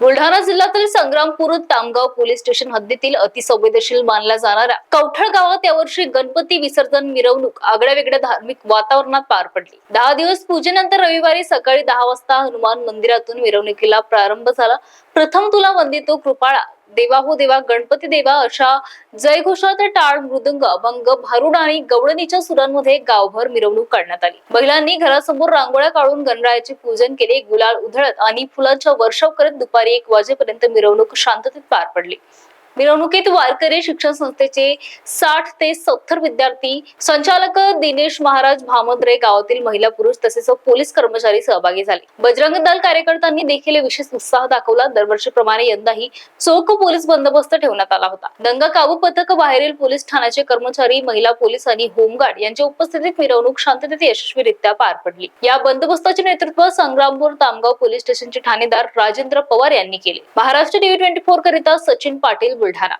बुलढाणा जिल्ह्यातील Sangrampur Tamgaon police station हद्दीतील अतिसंवेदनशील मानल्या जाणाऱ्या कवठळ गावात यावर्षी गणपती विसर्जन मिरवणूक आगळ्या वेगळ्या धार्मिक वातावरणात पार पडली. दहा दिवस पूजेनंतर रविवारी सकाळी दहा वाजता हनुमान मंदिरातून मिरवणुकीला प्रारंभ झाला. प्रथम तुला वंदितो कृपाळा देवा हो देवा गणपती देवा अशा जयघोषात टाळ मृदंग अभंग भारुड आणि गवळणीच्या सुरांमध्ये गावभर मिरवणूक काढण्यात आली. महिलांनी घरासमोर रांगोळ्या काढून गणरायाचे पूजन केले गुलाल उधळत आणि फुलांचा वर्षाव करत दुपारी एक वाजेपर्यंत मिरवणूक शांततेत पार पडली. मिरवणुकीत वारकरी शिक्षण संस्थेचे साठ ते सत्तर विद्यार्थी संचालक दिनेश महाराज भामद्रे गावातील महिला पुरुष तसेच पोलीस कर्मचारी सहभागी झाले. बजरंग दल कार्यकर्त्यांनी देखील विशेष उत्साह दाखवला. दरवर्षीप्रमाणे यंदाही चोख पोलीस बंदोबस्त ठेवण्यात आला होता. दंगा काबू पथक बाहेरील पोलीस ठाण्याचे कर्मचारी महिला पोलीस आणि होमगार्ड यांच्या उपस्थितीत मिरवणूक शांततेत यशस्वीरित्या पार पडली. या बंदोबस्ताचे नेतृत्व संग्रामपूर तामगाव पोलीस स्टेशनचे ठाणेदार राजेंद्र पवार यांनी केले. महाराष्ट्र टीव्ही ट्वेंटी फोर करिता सचिन पाटील बुलढाणा